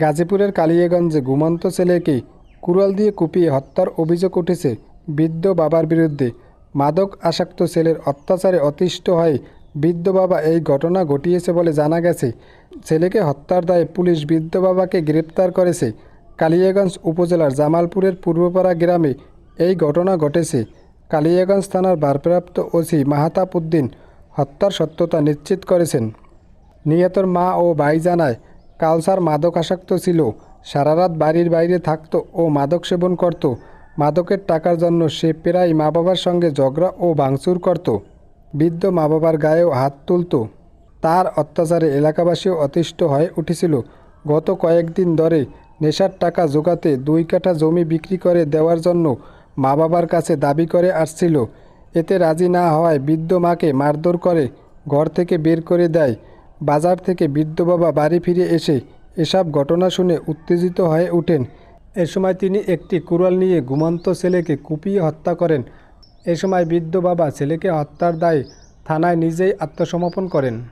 গাজীপুরের কালিয়াগঞ্জে ঘুমন্ত ছেলেকে কুড়াল দিয়ে কুপিয়ে হত্যার অভিযোগ উঠেছে বৃদ্ধ বাবার বিরুদ্ধে। মাদক আসক্ত ছেলের অত্যাচারে অতিষ্ঠ হয়ে বৃদ্ধ বাবা এই ঘটনা ঘটিয়েছে বলে জানা গেছে। ছেলেকে হত্যার দায়ে পুলিশ বৃদ্ধ বাবাকে গ্রেপ্তার করেছে। কালিয়াগঞ্জ উপজেলার জামালপুরের পূর্বপাড়া গ্রামে এই ঘটনা ঘটেছে। কালিয়াগঞ্জ থানার ভারপ্রাপ্ত ওসি মাহাতাব উদ্দিন হত্যার সত্যতা নিশ্চিত করেছেন। নিহতর মা ও ভাই জানায় কালসার মাদকাসক্ত ছিল। সারা রাত বাড়ির বাইরে থাকত ও মাদক সেবন করত। মাদকের টাকার জন্য সে প্রায় মা বাবার সঙ্গে ঝগড়া ও ভাঙচুর করত। বৃদ্ধ মা বাবার গায়েও হাত তুলত। তার অত্যাচারে এলাকাবাসীও অতিষ্ঠ হয়ে উঠেছিল। গত কয়েকদিন ধরে নেশার টাকা জোগাতে দুই কাঠা জমি বিক্রি করে দেওয়ার জন্য মা বাবার কাছে দাবি করে আসছিল। এতে রাজি না হওয়ায় বৃদ্ধ মাকে মারধর করে ঘর থেকে বের করে দেয়। বাজার থেকে বৃদ্ধ বাবা বাড়ি ফিরে এসে এসব ঘটনা শুনে উত্তেজিত হয়ে ওঠেন। এ সময় তিনি একটি কুড়াল নিয়ে ঘুমন্ত ছেলেকে কুপিয়ে হত্যা করেন। এ সময় বৃদ্ধ বাবা ছেলেকে হত্যার দায়ে থানায় নিজেই আত্মসমর্পণ করেন।